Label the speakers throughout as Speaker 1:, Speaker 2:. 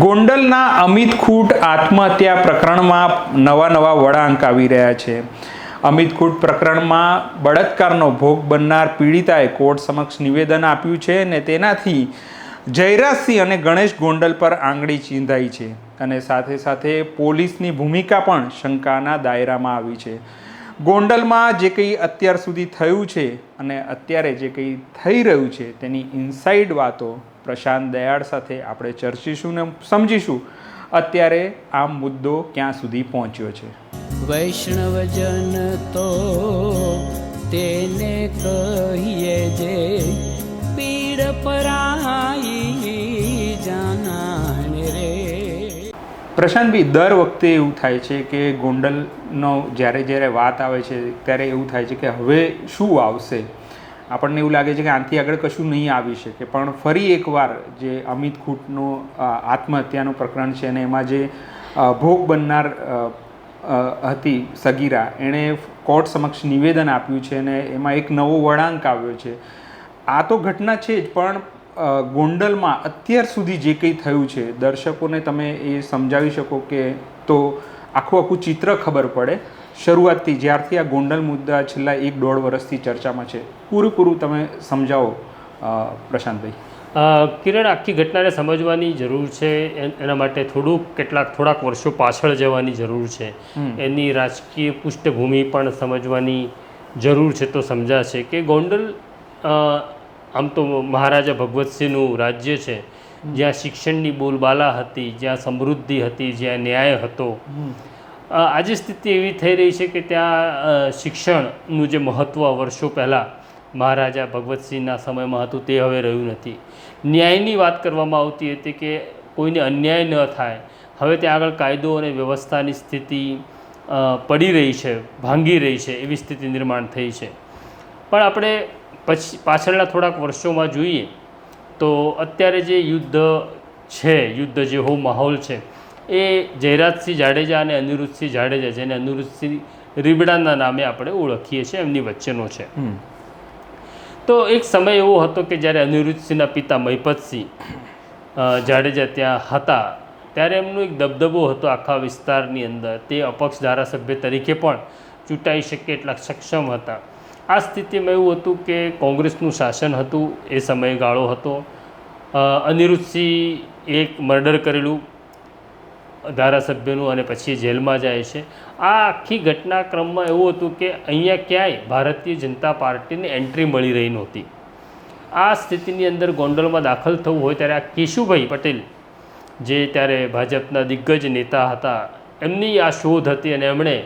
Speaker 1: ગોંડલના અમિત ખૂટ આત્મહત્યા પ્રકરણમાં નવા નવા વળાંક આવી રહ્યા છે. અમિત ખૂટ પ્રકરણમાં બળાત્કારનો ભોગ બનનાર પીડિતાએ કોર્ટ સમક્ષ નિવેદન આપ્યું છે અને તેનાથી જયરાજસિંહ અને ગણેશ ગોંડલ પર આંગળી ચીંધાઈ છે અને સાથે સાથે પોલીસની ભૂમિકા પણ શંકાના દાયરામાં આવી છે. ગોંડલમાં જે કંઈ અત્યાર સુધી થયું છે અને અત્યારે જે કંઈ થઈ રહ્યું છે તેની ઇનસાઇડ વાતો પ્રશાંત દયાળ સાથે આપણે ચર્ચીશું ને સમજીશું અત્યારે આ મુદ્દો ક્યાં સુધી પહોંચ્યો છે.
Speaker 2: વૈષ્ણવજન તો તેને કહીએ જે પીડ પરાઈ જાનાને રે.
Speaker 1: પ્રશાંતભાઈ દર વખતે એવું થાય છે કે ગોંડલનો જ્યારે જ્યારે વાત આવે છે ત્યારે એવું થાય છે કે હવે શું આવશે? આપણને એવું લાગે છે કે આનાથી આગળ કશું નહીં આવી શકે. પણ ફરી એકવાર જે અમિત ખૂટનો આત્મહત્યાનું પ્રકરણ છે અને એમાં જે ભોગ બનનાર હતી સગીરા, એણે કોર્ટ સમક્ષ નિવેદન આપ્યું છે અને એમાં એક નવો વળાંક આવ્યો છે. આ તો ઘટના છે જ, પણ ગોંડલમાં અત્યાર સુધી જે કંઈ થયું છે, દર્શકોને તમે એ સમજાવી શકો કે તો આખું આખું ચિત્ર ખબર પડે. શરૂઆતથી જ્યારથી આ ગોંડલ મુદ્દા છેલ્લા એક દોઢ વર્ષથી ચર્ચામાં છે પૂરેપૂરું તમે સમજાવો પ્રશાંતભાઈ.
Speaker 3: કિરણ આખી ઘટનાને સમજવાની જરૂર છે એન- માટે થોડુંક કેટલાક થોડાક વર્ષો પાછળ જવાની જરૂર છે. એની રાજકીય પૃષ્ઠભૂમિ પણ સમજવાની જરૂર છે તો સમજાશે કે ગોંડલ આમ તો મહારાજા ભગવતસિંહનું રાજ્ય છે જ્યાં શિક્ષણની બોલબાલા હતી જ્યાં સમૃદ્ધિ હતી જ્યાં ન્યાય હતો. આજે સ્થિતિ એવી થઈ રહી છે કે ત્યાં શિક્ષણનું જે મહત્ત્વ વર્ષો પહેલાં મહારાજા ભગવતસિંહના સમયમાં હતું તે હવે રહ્યું નથી. ન્યાયની વાત કરવામાં આવતી હતી કે કોઈને અન્યાય ન થાય. હવે ત્યાં આગળ કાયદો અને વ્યવસ્થાની સ્થિતિ પડી રહી છે, ભાંગી રહી છે એવી સ્થિતિ નિર્માણ થઈ છે. પણ આપણે પછી, પાછળના થોડાક વર્ષોમાં જોઈએ તો અત્યારે જે યુદ્ધ છે, યુદ્ધ જેવો માહોલ છે એ જયરાજસિંહ જાડેજા અને અનિરુદ્ધસિંહ જાડેજા જેને અનિરુદ્ધસિંહ રીબડાના નામે આપણે ઓળખીએ છીએ એમની વચ્ચેનો છે. તો એક સમય એવો હતો કે જ્યારે અનિરુદ્ધસિંહના પિતા મહિપતસિંહ જાડેજા ત્યાં હતા ત્યારે એમનો એક દબદબો હતો આખા વિસ્તારની અંદર. તે અપક્ષ ધારાસભ્ય તરીકે પણ ચૂંટાઈ શકે એટલા સક્ષમ હતા. આ સ્થિતિમાં એવું હતું કે કોંગ્રેસનું શાસન હતું એ સમયગાળો હતો. અનિરુદ્ધસિંહ એક મર્ડર કરેલું ધારાસભ્યનું અને પછી જેલમાં જાય છે. આ આખી ઘટનાક્રમમાં એવું હતું કે અહીંયા ક્યાંય ભારતીય જનતા પાર્ટીને એન્ટ્રી મળી રહી નહોતી. આ સ્થિતિની અંદર ગોંડલમાં દાખલ થવું હોય ત્યારે આ કેશુભાઈ પટેલ, જે ત્યારે ભાજપના દિગ્ગજ નેતા હતા, એમની આ શોધ હતી અને એમણે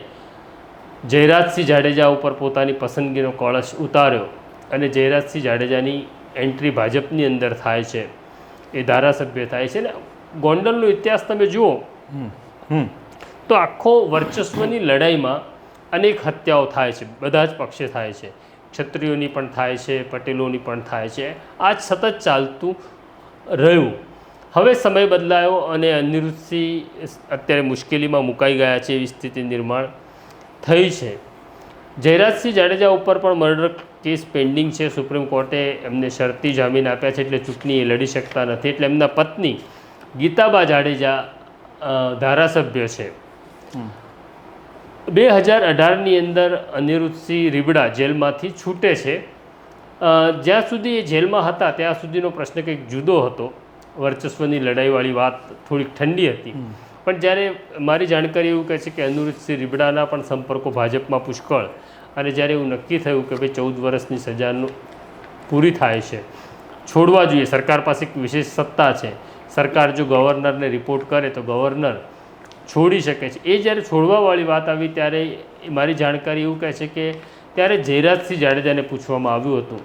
Speaker 3: જયરાજસિંહ જાડેજા ઉપર પોતાની પસંદગીનો કળશ ઉતાર્યો અને જયરાજસિંહ જાડેજાની એન્ટ્રી ભાજપની અંદર થાય છે. એ ધારાસભ્ય થાય છે. ને ગોંડલનો ઇતિહાસ તમે જુઓ તો આખો વર્ચસ્વની લડાઈમાં અનેક હત્યાઓ થાય છે. બધા જ પક્ષે થાય છે. ક્ષત્રિયોની પણ થાય છે, પટેલોની પણ થાય છે. આ જ સતત ચાલતું રહ્યું. હવે સમય બદલાયો અને અનિરુદ્ધસિંહ અત્યારે મુશ્કેલીમાં મુકાઈ ગયા છે એવી સ્થિતિ નિર્માણ થઈ છે. જયરાજસિંહ જાડેજા ઉપર પણ મર્ડર કેસ પેન્ડિંગ છે. સુપ્રીમ કોર્ટે એમને શરતી જામીન આપ્યા છે એટલે ચૂંટણી એ લડી શકતા નથી. એટલે એમના પત્ની ગીતાબા જાડેજા ધારાસભ્ય છે. બે હજાર અઢારની અંદર અનિરુદ્ધસિંહ રીબડા જેલમાંથી છૂટે છે. જ્યાં સુધી એ જેલમાં હતા ત્યાં સુધીનો પ્રશ્ન કંઈક જુદો હતો. વર્ચસ્વની લડાઈવાળી વાત થોડીક ઠંડી હતી. પણ જ્યારે મારી જાણકારી એવું કહે છે કે અનિરુદ્ધસિંહ રીબડાના પણ સંપર્કો ભાજપમાં પુષ્કળ અને જ્યારે એવું નક્કી થયું કે ભાઈ ચૌદ વર્ષની સજાનું પૂરી થાય છે છોડવા જોઈએ. સરકાર પાસે એક વિશેષ સત્તા છે. સરકાર જો ગવર્નરને રિપોર્ટ કરે તો ગવર્નર છોડી શકે છે. એ જ્યારે છોડવાવાળી વાત આવી ત્યારે મારી જાણકારી એવું કહે છે કે ત્યારે જયરાજસિંહ જાડેજાને પૂછવામાં આવ્યું હતું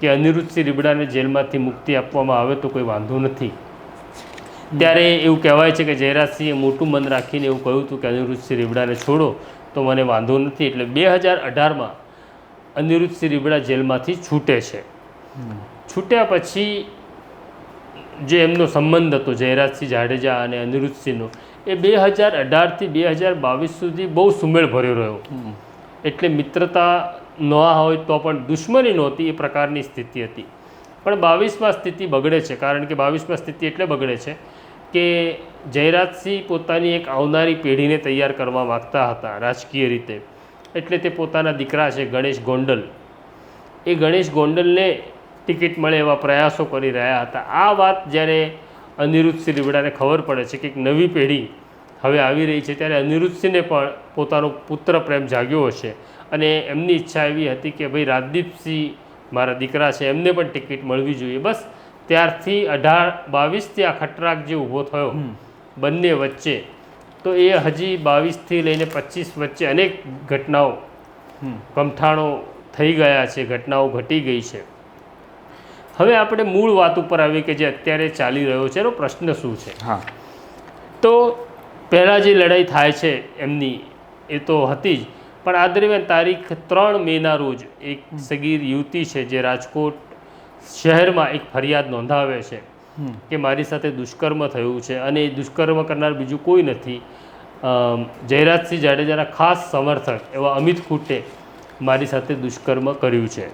Speaker 3: કે અનિરુદ્ધસિંહ રીબડાને જેલમાંથી મુક્તિ આપવામાં આવે તો કોઈ વાંધો નથી. ત્યારે એવું કહેવાય છે કે જયરાજસિંહે મોટું મન રાખીને એવું કહ્યું હતું કે અનિરુદ્ધસિંહ રીબડાને છોડો તો મને વાંધો નથી. એટલે બે હજાર અઢારમાં અનિરુદ્ધસિંહ રીબડા જેલમાંથી છૂટે છે. છૂટ્યા પછી જે એમનો સંબંધ હતો જયરાજસિંહ જાડેજા અને અનિરુદ્ધસિંહનો એ બે હજાર અઢારથી બે હજાર બાવીસ સુધી બહુ સુમેળ ભર્યો રહ્યો. એટલે મિત્રતા ન હોય તો પણ દુશ્મની નહોતી એ પ્રકારની સ્થિતિ હતી. પણ બાવીસમાં સ્થિતિ બગડે છે કારણ કે બાવીસમાં સ્થિતિ એટલે બગડે છે કે જયરાજસિંહ પોતાની એક આવનારી પેઢીને તૈયાર કરવા માગતા હતા રાજકીય રીતે. એટલે તે પોતાના દીકરા છે ગણેશ ગોંડલ. એ ગણેશ ગોંડલને ટિકિટ મળે એવા પ્રયાસો કરી રહ્યા હતા. આ વાત જ્યારે અનિરુદ્ધસિંહ રીવડાને ખબર પડે છે કે એક નવી પેઢી હવે આવી રહી છે ત્યારે અનિરુદ્ધસિંહને પણ પોતાનો પુત્ર પ્રેમ જાગ્યો હશે. અને એમની ઈચ્છા એવી હતી કે ભાઈ રાજદીપસિંહ મારા દીકરા છે એમને પણ ટિકિટ મળવી જોઈએ. બસ ત્યારથી અઢાર બાવીસથી આ ખટરાક જે ઊભો થયો બંને વચ્ચે તો એ હજી બાવીસથી લઈને પચીસ વચ્ચે અનેક ઘટનાઓ
Speaker 1: હમ.
Speaker 3: કમઠાણો થઈ ગયા છે ઘટનાઓ ઘટી ગઈ છે. હવે આપણે મૂળ વાત ઉપર આવીએ કે જે અત્યારે ચાલી રહ્યો છે એનો પ્રશ્ન શું છે?
Speaker 1: હા.
Speaker 3: તો પહેલાં જે લડાઈ થાય છે એમની એ તો હતી જ પણ આ દરમિયાન તારીખ ત્રણ મેના રોજ એક સગીર યુવતી છે જે રાજકોટ શહેરમાં એક ફરિયાદ નોંધાવે છે કે મારી સાથે દુષ્કર્મ થયું છે અને એ દુષ્કર્મ કરનાર બીજું કોઈ નથી. જયરાજસિંહ જાડેજાના ખાસ સમર્થક એવા અમિત ખૂટે મારી સાથે દુષ્કર્મ કર્યું છે.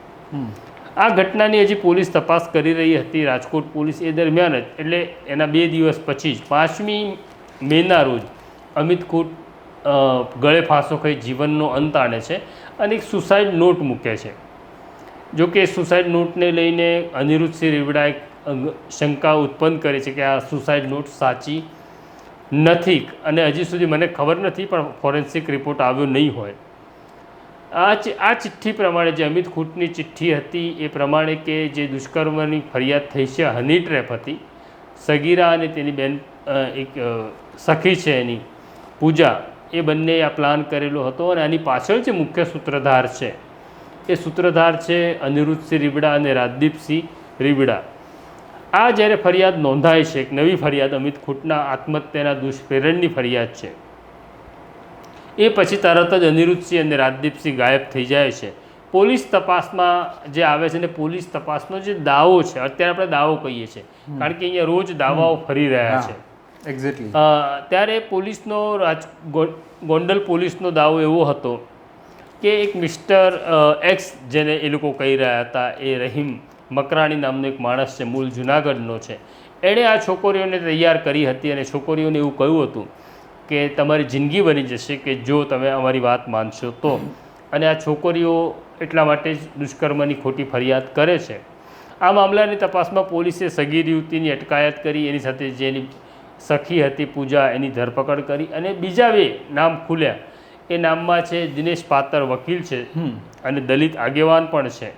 Speaker 3: આ ઘટનાની હજી પોલીસ તપાસ કરી રહી હતી. રાજકોટ પોલીસ એ દરમિયાન જ, એટલે એના બે દિવસ પછી જ, પાંચમી મેના રોજ અમિત કુટ ગળે ફાંસો ખાઈ જીવનનો અંત આણે છે અને એક સુસાઇડ નોટ મૂકે છે. જો કે સુસાઇડ નોટને લઈને અનિરુદ્ધસિંહ રેવડાએ શંકા ઉત્પન્ન કરી છે કે આ સુસાઇડ નોટ સાચી નથી અને હજી સુધી મને ખબર નથી, પણ ફોરેન્સિક રિપોર્ટ આવ્યો નહીં હોય. આ ચિઠ્ઠી પ્રમાણે જે અમિત ખૂટની ચિઠ્ઠી હતી એ પ્રમાણે કે જે દુષ્કર્મની ફરિયાદ થઈ છે હની ટ્રેપ હતી, સગીરા અને તેની બેન એક સખી છે એની, પૂજા, એ બંને આ પ્લાન કરેલો હતો અને આની પાછળ જે મુખ્ય સૂત્રધાર છે, એ સૂત્રધાર છે અનિરુદ્ધસિંહ રીબડા અને રાજદીપસિંહ રીબડા. આ જ્યારે ફરિયાદ નોંધાય છે, એક નવી ફરિયાદ અમિત ખૂટના આત્મહત્યાના દુષ્પ્રેરણની ફરિયાદ છે. એ પછી તરત જ અનિરુદ્ધસિંહ અને રાજદીપસિંહ ગાયબ થઈ જાય છે. પોલીસ તપાસમાં જે આવે છે ને પોલીસ તપાસનો જે દાવો છે અત્યારે આપણે દાવો કહીએ છીએ. કારણ કે અહીંયા રોજ દાવાઓ ફરી રહ્યા છે.
Speaker 1: એક્ઝેક્ટલી
Speaker 3: ત્યારે પોલીસનો રાજ ગોંડલ પોલીસનો દાવો એવો હતો કે એક મિસ્ટર એક્સ જેને એ લોકો કહી રહ્યા હતા એ રહીમ મકરાણી નામનો એક માણસ છે મૂળ જુનાગઢનો છે. એણે આ છોકરીઓને તૈયાર કરી હતી અને છોકરીઓને એવું કહ્યું હતું કે તમારી જિંદગી બની જશે કે જો તમે અમારી વાત માનશો તો. અને આ છોકરીઓ એટલા માટે જ દુષ્કર્મની ખોટી ફરિયાદ કરે છે. આ મામલાની તપાસમાં પોલીસે સગીર યુવતીની અટકાયત કરી એની સાથે જેની સખી હતી પૂજા એની ધરપકડ કરી અને બીજા બે નામ ખુલ્યા. એ નામમાં છે દિનેશ પાતર વકીલ છે અને દલિત આગેવાન પણ છે.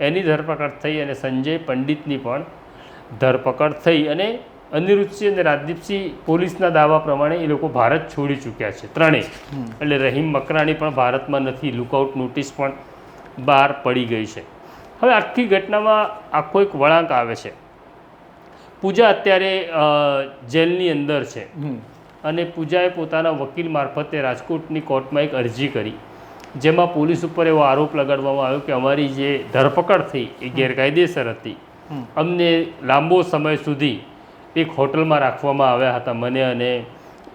Speaker 3: એની ધરપકડ થઈ અને સંજય પંડિતની પણ ધરપકડ થઈ અને અનિરુદ્ધસિંહ અને રાજદીપસિંહ પોલીસના દાવા પ્રમાણે એ લોકો ભારત છોડી ચૂક્યા છે ત્રણેય. એટલે રહીમ મકરાણી પણ ભારતમાં નથી લુકઆઉટ નોટિસ પણ બહાર પડી ગઈ છે. હવે આખી ઘટનામાં આખો એક વળાંક આવે છે. પૂજા અત્યારે જેલની અંદર છે. અને પૂજાએ પોતાના વકીલ મારફતે રાજકોટની કોર્ટમાં એક અરજી કરી. જેમાં પોલીસ ઉપર એવો આરોપ લગાડવામાં આવ્યો કે અમારી જે ધરપકડ થઈ એ ગેરકાયદેસર હતી. અમને લાંબો સમય સુધી એક હોટલમાં રાખવામાં આવ્યા હતા. મને અને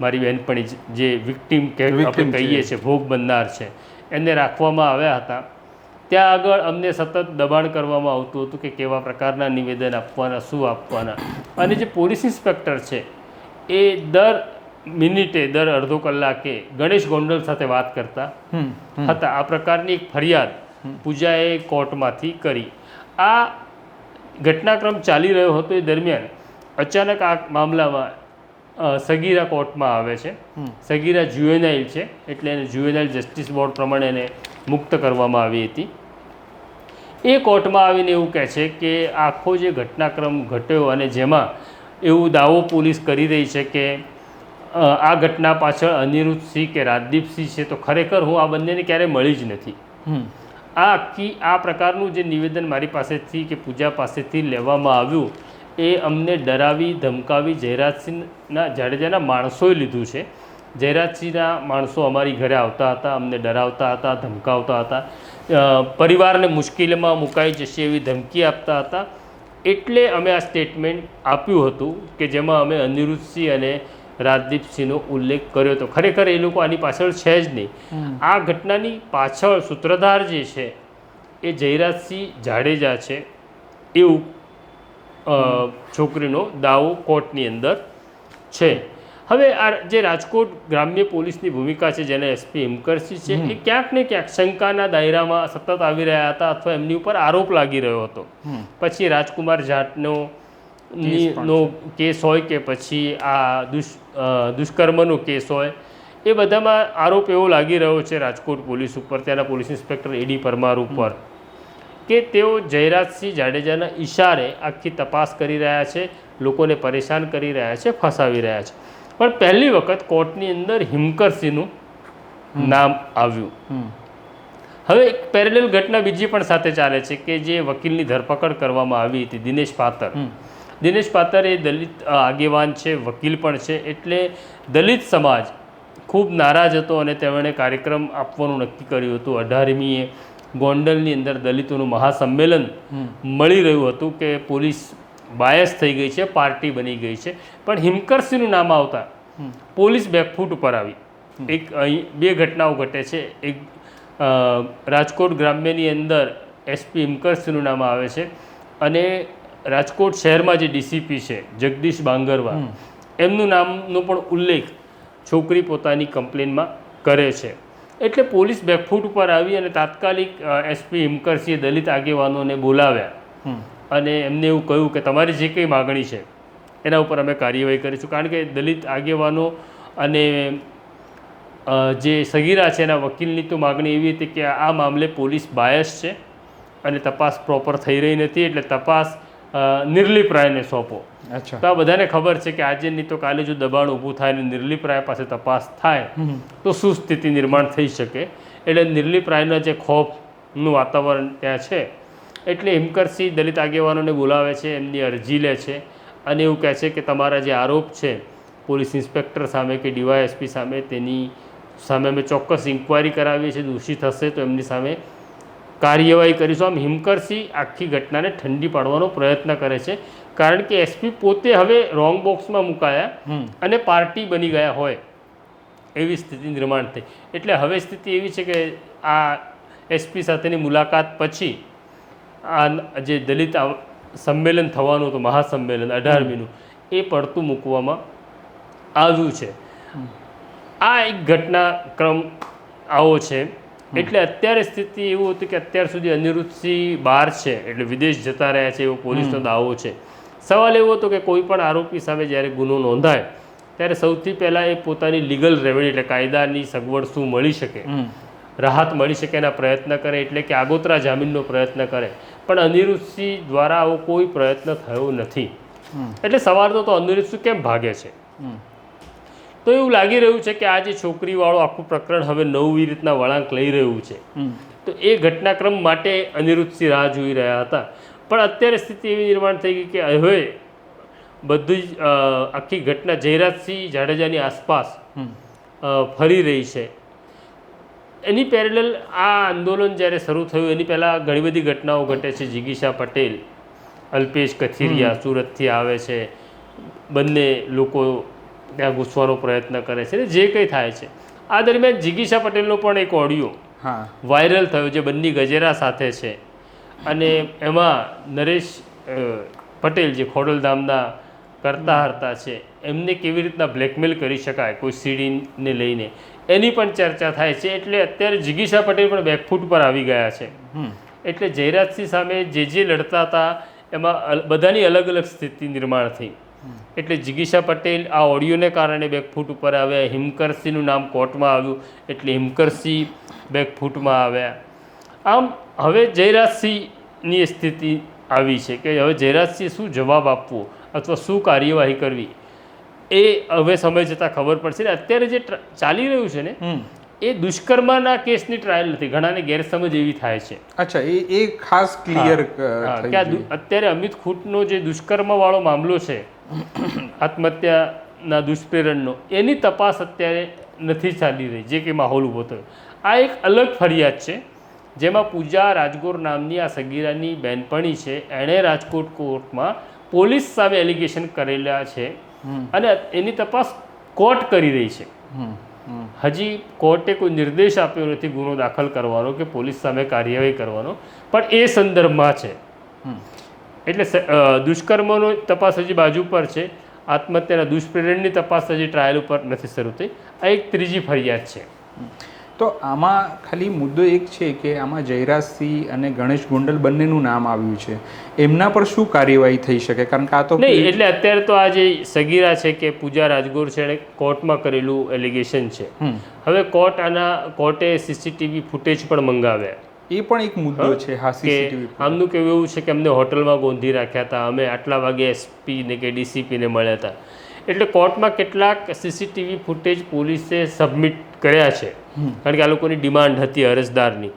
Speaker 3: મારી બહેનપણી જે વિક્ટીમ કે આપણે કહીએ છીએ. ભોગ બનનાર છે એને રાખવામાં આવ્યા હતા. ત્યાં આગળ અમને સતત દબાણ કરવામાં આવતું હતું કે કેવા પ્રકારના નિવેદન આપવાના શું આપવાના. અને જે પોલીસ ઇન્સ્પેક્ટર છે એ દર મિનિટે દર અડધો કલાકે ગણેશ ગોંડલ સાથે વાત કરતા હતા. આ પ્રકારની એક ફરિયાદ પૂજાએ કોર્ટમાંથી કરી. આ ઘટનાક્રમ ચાલી રહ્યો હતો એ દરમિયાન અચાનક આ મામલામાં સગીરા કોર્ટમાં આવે છે. સગીરા જ્યુએનાઇલ છે એટલે એને જ્યુએનાઇલ જસ્ટિસ બોર્ડ પ્રમાણે એને મુક્ત કરવામાં આવી હતી. એ કોર્ટમાં આવીને એવું કહે છે કે આખો જે ઘટનાક્રમ ઘટ્યો અને જેમાં એવું દાવો પોલીસ કરી રહી છે કે આ ઘટના પાછળ અનિરુદ્ધ સિંહ કે રાજદીપસિંહ છે તો ખરેખર હું આ બંનેને ક્યારેય મળી જ નથી. આ આખી આ પ્રકારનું જે નિવેદન મારી પાસેથી કે પૂજા પાસેથી લેવામાં આવ્યું એ અમને ડરાવી ધમકાવી જયરાજસિંહના જાડેજાના માણસોએ લીધું છે. જયરાજસિંહના માણસો અમારી ઘરે આવતા હતા અમને ડરાવતા હતા ધમકાવતા હતા. પરિવારને મુશ્કેલીમાં મુકાઈ જશે એવી ધમકી આપતા હતા. એટલે અમે આ સ્ટેટમેન્ટ આપ્યું હતું કે જેમાં અમે અનિરુદ્ધસિંહ અને રાજદીપસિંહનો ઉલ્લેખ કર્યો હતો. ખરેખર એ લોકો આની પાછળ છે જ નહીં. આ ઘટનાની પાછળ સૂત્રધાર જે છે એ જયરાજસિંહ જાડેજા છે. એવું છોકરીનો દાવો કોર્ટની અંદર છે. હવે આ જે રાજકોટ ગ્રામ્ય પોલીસની ભૂમિકા છે જેને એસપી હિમકરસિંહ છે એ ક્યાંક ને ક્યાંક શંકાના દાયરામાં સતત આવી રહ્યા હતા અથવા એમની ઉપર આરોપ લાગી રહ્યો હતો. પછી રાજકુમાર જાટનો નો કેસ હોય કે પછી આ દુષ દુષ્કર્મનો કેસ હોય એ બધામાં આરોપ એવો લાગી રહ્યો છે રાજકોટ પોલીસ ઉપર ત્યાંના પોલીસ ઇન્સ્પેક્ટર એડી પરમાર ઉપર. કે તેઓ જયરાજસિંહ જાડેજાના ઈશારે આખી તપાસ કરી રહ્યા છે લોકોને પરેશાન કરી રહ્યા છે ફસાવી રહ્યા છે. પણ પહેલી વખત કોર્ટની અંદર હિમકરસિંહનું નામ આવ્યું. હવે એક પેરેલલ ઘટના બીજી પણ સાથે ચાલે છે કે જે વકીલની ધરપકડ કરવામાં આવી હતી દિનેશ પાતર. દિનેશ પાતર એ દલિત આગેવાન છે વકીલ પણ છે એટલે દલિત સમાજ ખૂબ નારાજ હતો અને તેમણે કાર્યક્રમ આપવાનું નક્કી કર્યું હતું. અઢારમીએ ગોંડલની અંદર દલિતોનું મહાસંમેલન મળી રહ્યું હતું કે પોલીસ બાયસ થઈ ગઈ છે પાર્ટી બની ગઈ છે. પણ હિમકરસિંહનું નામ આવતા પોલીસ બેકફૂટ ઉપર આવી. એક અહીં બે ઘટનાઓ ઘટે છે. એક રાજકોટ ગ્રામ્યની અંદર એસપી હિમકરસિંહનું નામ આવે છે અને રાજકોટ શહેરમાં જે ડીસીપી છે જગદીશ બાંગરવા એમનું નામનો પણ ઉલ્લેખ છોકરી પોતાની કમ્પ્લેનમાં કરે છે. એટલે પોલીસ બેકફૂટ ઉપર આવી અને તાત્કાલિક એસપી હિમકરસિંહે દલિત આગેવાનોને બોલાવ્યા. અને એમને એવું કહ્યું કે તમારી જે કંઈ માગણી છે એના ઉપર અમે કાર્યવાહી કરીશું. કારણ કે દલિત આગેવાનો અને જે સગીરા છે એના વકીલની તો માગણી એવી હતી કે આ મામલે પોલીસ બાયસ છે અને તપાસ પ્રોપર થઈ રહી નથી. એટલે તપાસ અ, નિર્લિપ રાયને સોંપો.
Speaker 1: અચ્છા.
Speaker 3: તો આ બધાને ખબર છે કે આજે નહીં તો કાલે જો દબાણ ઊભું થાય અને નિર્લિપરાય પાસે તપાસ થાય તો શું સ્થિતિ નિર્માણ થઈ શકે? એટલે નિર્લિપરાયના જે ખોફનું વાતાવરણ ત્યાં છે એટલે હિમકરસિંહ દલિત આગેવાનોને બોલાવે છે એમની અરજી લે છે અને એવું કહે છે કે તમારા જે આરોપ છે પોલીસ ઇન્સ્પેક્ટર સામે કે ડીવાયએસપી સામે તેની સામે અમે ચોક્કસ ઇન્કવાયરી કરાવીએ છીએ દોષી થશે તો એમની સામે કાર્યવાહી કરીશું. આમ હિમકરસિંહ આખી ઘટનાને ઠંડી પાડવાનો પ્રયત્ન કરે છે. કારણ કે એસપી પોતે હવે રોંગ બોક્સમાં મુકાયા અને પાર્ટી બની ગયા હોય એવી સ્થિતિ નિર્માણ થઈ. એટલે હવે સ્થિતિ એવી છે કે આ એસપી સાથેની મુલાકાત પછી આ જે દલિત સંમેલન થવાનું હતું મહાસંમેલન અઢારમીનું એ પડતું મૂકવામાં આવ્યું છે. આ એક ઘટનાક્રમ આવો છે એટલે અત્યારે સ્થિતિ એવું હતું કે અત્યાર સુધી અનિરુદ્ધસિંહ બહાર છે એટલે વિદેશ જતા રહ્યા છે એવો પોલીસનો દાવો છે. સવાલ એવો હતો કે કોઈ પણ આરોપી સામે જ્યારે ગુનો નોંધાય ત્યારે સૌથી પહેલાં એ પોતાની લીગલ રેવડી એટલે કાયદાની સગવડ શું મળી શકે? રાહત મળી શકે એના પ્રયત્ન કરે એટલે કે આગોતરા જામીનનો પ્રયત્ન કરે. પણ અનિરુદ્ધસિંહ દ્વારા આવો કોઈ પ્રયત્ન થયો નથી. એટલે સવાલ તો અનિરુદ્ધસિંહ કેમ ભાગે છે? તો એવું લાગી રહ્યું છે કે આ જે છોકરીવાળો આખું પ્રકરણ હવે નવી રીતના વળાંક લઈ રહ્યું છે. તો એ ઘટનાક્રમ માટે અનિરુદ્ધસિંહ રાહ જોઈ રહ્યા હતા. પણ અત્યારે સ્થિતિ એવી નિર્માણ થઈ ગઈ કે હવે બધી જ આખી ઘટના જયરાજસિંહ જાડેજાની આસપાસ ફરી રહી છે. એની પેરેલલ આ આંદોલન જ્યારે શરૂ થયું એની પહેલાં ઘણી બધી ઘટનાઓ ઘટે છે. જિગીશા પટેલ અલ્પેશ કથિરિયા સુરતથી આવે છે. બંને લોકો ત્યાં ઘૂસવાનો પ્રયત્ન કરે છે જે કંઈ થાય છે. આ દરમિયાન જિગીશા પટેલનો પણ એક ઓડિયો
Speaker 1: હા.
Speaker 3: વાયરલ થયો જે બંને ગજેરા સાથે છે. અને એમાં નરેશ પટેલ જે ખોડલધામના કરતા હરતા છે એમને કેવી રીતના બ્લેકમેલ કરી શકાય કોઈ સીડીને લઈને? એની પણ ચર્ચા થાય છે એટલે અત્યારે જિગીશા પટેલ પણ બેકફૂટ પર આવી ગયા છે. એટલે જયરાજસિંહ સામે જે જે લડતા હતા એમાં બધાની અલગ અલગ સ્થિતિ નિર્માણ થઈ. એટલે જિગીશા પટેલ આ ઓડિયોને કારણે બેકફૂટ ઉપર આવ્યા. હિમકરસિંહનું નામ કોર્ટમાં આવ્યું એટલે હિમકરસિંહ બેકફૂટમાં આવ્યા. આમ હવે જયરાજસિંહની સ્થિતિ આવી છે કે હવે જયરાજસિંહ શું જવાબ આપવો અથવા શું કાર્યવાહી કરવી એ હવે સમય જતાં ખબર પડશે ને. અત્યારે જે ચાલી રહ્યું છે ને એ દુષ્કર્મના કેસની ટ્રાયલ નથી. ઘણાને ગેરસમજ એવી થાય છે.
Speaker 1: અચ્છા એ એ ખાસ ક્લિયર
Speaker 3: અત્યારે અમિત ખૂટનો જે દુષ્કર્મવાળો મામલો છે આત્મહત્યાના દુષ્પ્રેરણનો એની તપાસ અત્યારે નથી ચાલી રહી જે કે માહોલ ઊભો થયો. આ એક અલગ ફરિયાદ છે જેમાં પૂજા રાજગોર નામની આ સગીરાની બેનપણી છે એણે રાજકોટ કોર્ટમાં પોલીસ સામે એલિગેશન કરેલા છે અને એની તપાસ કોર્ટ કરી રહી છે. હજી કોર્ટે કોઈ નિર્દેશ આપ્યો નથી ગુનો દાખલ કરવાનો કે પોલીસ સામે કાર્યવાહી કરવાનો પણ એ સંદર્ભમાં છે. એટલે દુષ્કર્મનો તપાસ હજી બાજુ પર છે. આત્મહત્યાના દુષ્પ્રેરણની તપાસ હજી ટ્રાયલ ઉપર નથી શરૂ થઈ. આ એક ત્રીજી ફરિયાદ છે.
Speaker 1: તો આમાં ખાલી મુદ્દો એક છે કે આમાં જયરાજસિંહ અને ગણેશ ગોંડલ બંનેનું નામ આવ્યું છે. એમના પર શું કાર્યવાહી થઈ શકે? કારણ કે આ તો
Speaker 3: નહીં એટલે અત્યારે તો આ જે સગીરા છે કે પૂજા રાજગોર છે એણે કોર્ટમાં કરેલું એલિગેશન છે. હવે કોર્ટ આના કોર્ટે સીસીટીવી ફૂટેજ પણ મંગાવ્યા.
Speaker 1: એ પણ એક મુદ્દો છે હા સીસીટીવી
Speaker 3: આમનું કેવું એવું છે કે અમને હોટલમાં ગોંધી રાખ્યા હતા અમે આટલા વાગે એસપીને કે ડીસીપીને મળ્યા હતા. એટલે કોર્ટમાં કેટલાક સીસીટીવી ફૂટેજ પોલીસે સબમિટ કર્યા છે. કારણ કે આ લોકોની ડિમાન્ડ હતી અરજદારની.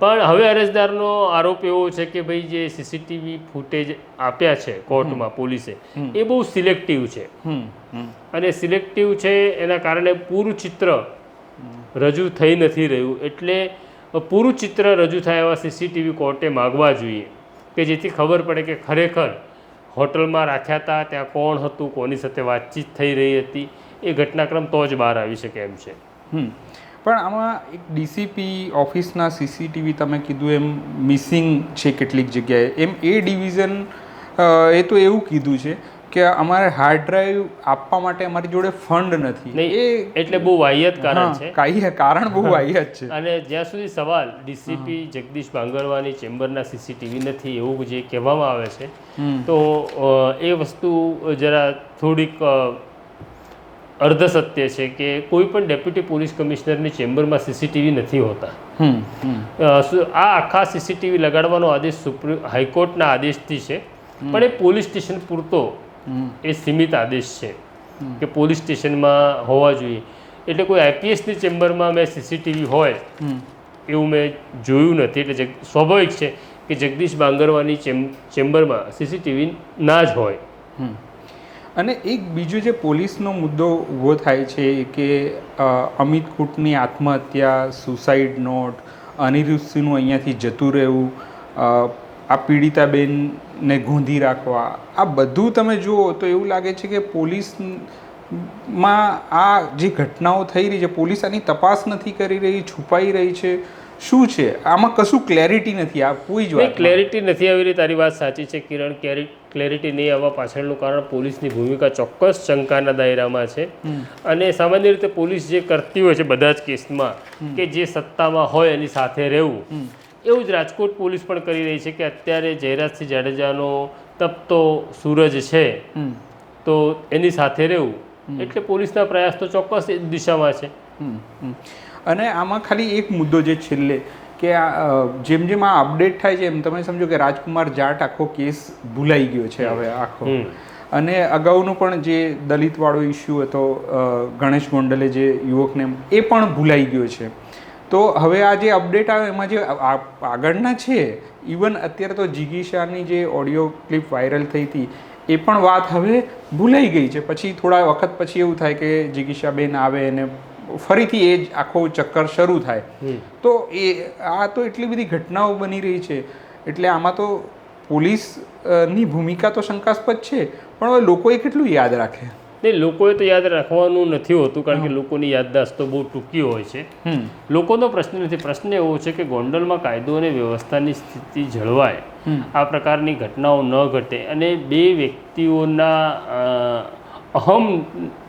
Speaker 3: પણ હવે અરજદારનો આરોપ એવો છે કે ભાઈ જે સીસીટીવી ફૂટેજ આપ્યા છે કોર્ટમાં પોલીસે એ બહુ સિલેક્ટિવ છે. અને સિલેક્ટિવ છે એના કારણે પૂરું ચિત્ર રજૂ થઈ નથી રહ્યું. એટલે પૂરું ચિત્ર રજૂ થાય એવા સીસીટીવી કોર્ટે માગવા જોઈએ કે જેથી ખબર પડે કે ખરેખર હોટલમાં રાખ્યા હતા, ત્યાં કોણ હતું, કોની સાથે વાતચીત થઈ રહી હતી, એ ઘટનાક્રમ તો જ બહાર આવી શકે એમ છે.
Speaker 1: પણ આમાં એક ડીસીપી ઓફિસના સીસીટીવી તમે કીધું એમ મિસિંગ છે કેટલીક જગ્યાએ. એમ એ ડિવિઝન એ તો એવું કીધું છે કે અમારે હાર્ડ ડ્રાઈવ આપવા માટે અમારી જોડે ફંડ નથી. એ
Speaker 3: એટલે બહુ વાહિયત કારણ છે.
Speaker 1: કાંઈ કારણ બહુ વાહિયત છે.
Speaker 3: અને જ્યાં સુધી સવાલ ડીસીપી જગદીશ ભાંગરવાની ચેમ્બરના સીસીટીવી નથી એવું જે કહેવામાં આવે છે તો એ વસ્તુ જરા થોડીક અર્ધ સત્ય છે કે કોઈ પણ ડેપ્યુટી પોલીસ કમિશનરની ચેમ્બરમાં સીસીટીવી નથી હોતા. આ આખા સીસીટીવી લગાડવાનો આદેશ સુપ્રીમ હાઈકોર્ટના આદેશથી છે. પણ એ પોલીસ સ્ટેશન પૂરતો એ સીમિત આદેશ છે કે પોલીસ સ્ટેશનમાં હોવા જોઈએ એટલે કોઈ આઈપીએસની ચેમ્બરમાં મેં સીસીટીવી હોય એવું મેં જોયું નથી એટલે સ્વાભાવિક છે કે જગદીશ બાંગરવાની ચેમ, ચેમ્બરમાં સીસીટીવી ના જ હોય.
Speaker 1: અને એક બીજો જે પોલીસનો મુદ્દો ઊભો થાય છે કે અમિત કૂટની આત્મહત્યા, સુસાઇડ નોટ અનિરુદ્ધસિંહનું અહીંયાથી જતું રહેવું આ પીડિતાબેનને ગોંધી રાખવા. આ બધું તમે જુઓ તો એવું લાગે છે કે પોલીસમાં આ જે ઘટનાઓ થઈ રહી છે પોલીસ આની તપાસ નથી કરી રહી છુપાઈ રહી છે. શું છે? આમાં કશું ક્લેરિટી નથી. આ કોઈ જ
Speaker 3: ક્લેરિટી નથી આવી રહી. તારી વાત સાચી છે કિરણ. ક્લેરી ક્લેરિટી નહીં આવવા પાછળનું કારણ પોલીસની ભૂમિકા ચોક્કસ શંકાના દાયરામાં છે. અને સામાન્ય રીતે પોલીસ જે કરતી હોય છે બધા જ કેસમાં કે જે સત્તામાં હોય એની સાથે રહેવું એવું જ રાજકોટ પોલીસ પણ કરી રહી છે કે અત્યારે જયરાજસિંહ જાડેજાનો તપતો સૂરજ છે. તો એની સાથે રહેવું. એટલે પોલીસના પ્રયાસ તો ચોક્કસ એ દિશામાં છે.
Speaker 1: અને આમાં ખાલી એક મુદ્દો જે છેલ્લે કે આ જેમ જેમ આ અપડેટ થાય છે એમ તમે સમજો કે રાજકુમાર જાટ આખો કેસ ભૂલાઈ ગયો છે હવે આખો. અને અગાઉનો પણ જે દલિતવાળો ઇસ્યુ હતો ગણેશ ગોંડલે જે યુવકને એ પણ ભૂલાઈ ગયો છે. તો હવે આ જે અપડેટ આવે એમાં જે આગળના છે ઇવન અત્યારે તો જિગીશાની જે ઓડિયો ક્લિપ વાયરલ થઈ હતી એ પણ વાત હવે ભૂલાઈ ગઈ છે. પછી થોડા વખત પછી એવું થાય કે જિગીશાબેન આવે અને ફરીથી એ જ આખો ચક્કર શરૂ થાય. તો એ આ તો એટલી બધી ઘટનાઓ બની રહી છે. એટલે આમાં તો પોલીસની ભૂમિકા તો શંકાસ્પદ છે પણ હવે લોકોએ કેટલું યાદ રાખે?
Speaker 3: નહીં લોકોએ તો યાદ રાખવાનું નથી હોતું કારણ કે લોકોની યાદદાસ્ત તો બહુ ટૂંકી હોય છે. લોકોનો પ્રશ્ન નથી. પ્રશ્ન એવો છે કે ગોંડલમાં કાયદો અને વ્યવસ્થાની સ્થિતિ જળવાય. આ પ્રકારની ઘટનાઓ ન ઘટે અને બે વ્યક્તિઓના અહમ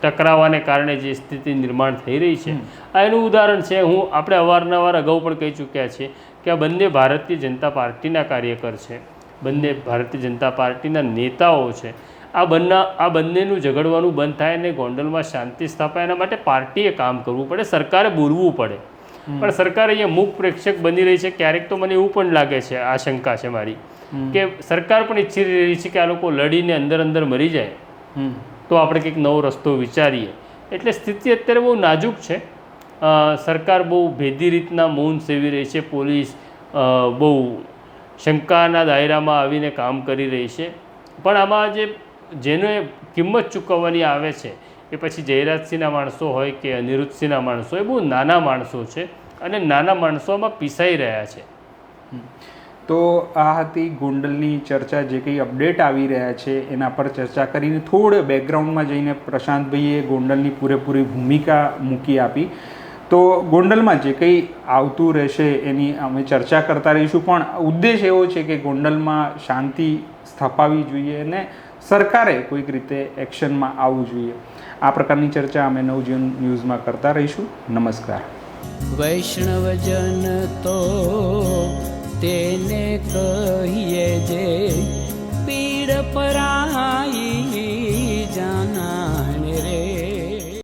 Speaker 3: ટકરાવાને કારણે જે સ્થિતિ નિર્માણ થઈ રહી છે. આ એનું ઉદાહરણ છે. હું આપણે અવારનવાર અગાઉ પણ કહી ચૂક્યા છીએ કે આ બંને ભારતીય જનતા પાર્ટીના કાર્યકર છે. બંને ભારતીય જનતા પાર્ટીના નેતાઓ છે. આ બંને આ બંનેનું ઝઘડવાનું બંધ થાય અને ગોંડલમાં શાંતિ સ્થાપાય એના માટે પાર્ટીએ કામ કરવું પડે સરકારે બોલવું પડે. પણ સરકાર અહીંયા મૂક પ્રેક્ષક બની રહી છે ક્યારેક તો મને એવું પણ લાગે છે આ શંકા છે મારી કે સરકાર પણ ઈચ્છી રહી છે કે આ લોકો લડીને અંદર અંદર મરી જાય. તો આપણે કંઈક નવો રસ્તો વિચારીએ. એટલે સ્થિતિ અત્યારે બહુ નાજુક છે. સરકાર બહુ ભેદી રીતના મૌન સેવી રહી છે પોલીસ બહુ શંકાના દાયરામાં આવીને કામ કરી રહી છે. પણ આમાં જે જેને કિંમત ચૂકવવાની આવે છે, એ પછી જયરાજસિંહના માણસો હોય કે અનિરુદ્ધસિંહના માણસો, એ બહુ નાના માણસો છે અને નાના માણસોમાં પીસાઈ રહ્યા છે.
Speaker 1: તો આ હતી ગોંડલની ચર્ચા, જે કંઈ અપડેટ આવી રહ્યા છે એના પર ચર્ચા કરીને થોડે બેકગ્રાઉન્ડમાં જઈને પ્રશાંતભાઈએ ગોંડલની પૂરેપૂરી ભૂમિકા મૂકી આપી. તો ગોંડલમાં જે કંઈ આવતું રહેશે એની અમે ચર્ચા કરતા રહીશું, પણ ઉદ્દેશ એવો છે કે ગોંડલમાં શાંતિ સ્થપાવી જોઈએ અને સરકારે કોઈક રીતે એક્શનમાં આવવું જોઈએ. આ પ્રકારની ચર્ચા અમે નવજીવન ન્યૂઝમાં કરતા રહીશું. નમસ્કાર.
Speaker 2: વૈષ્ણવજન તો તેને કહીએ જે પીડ પરા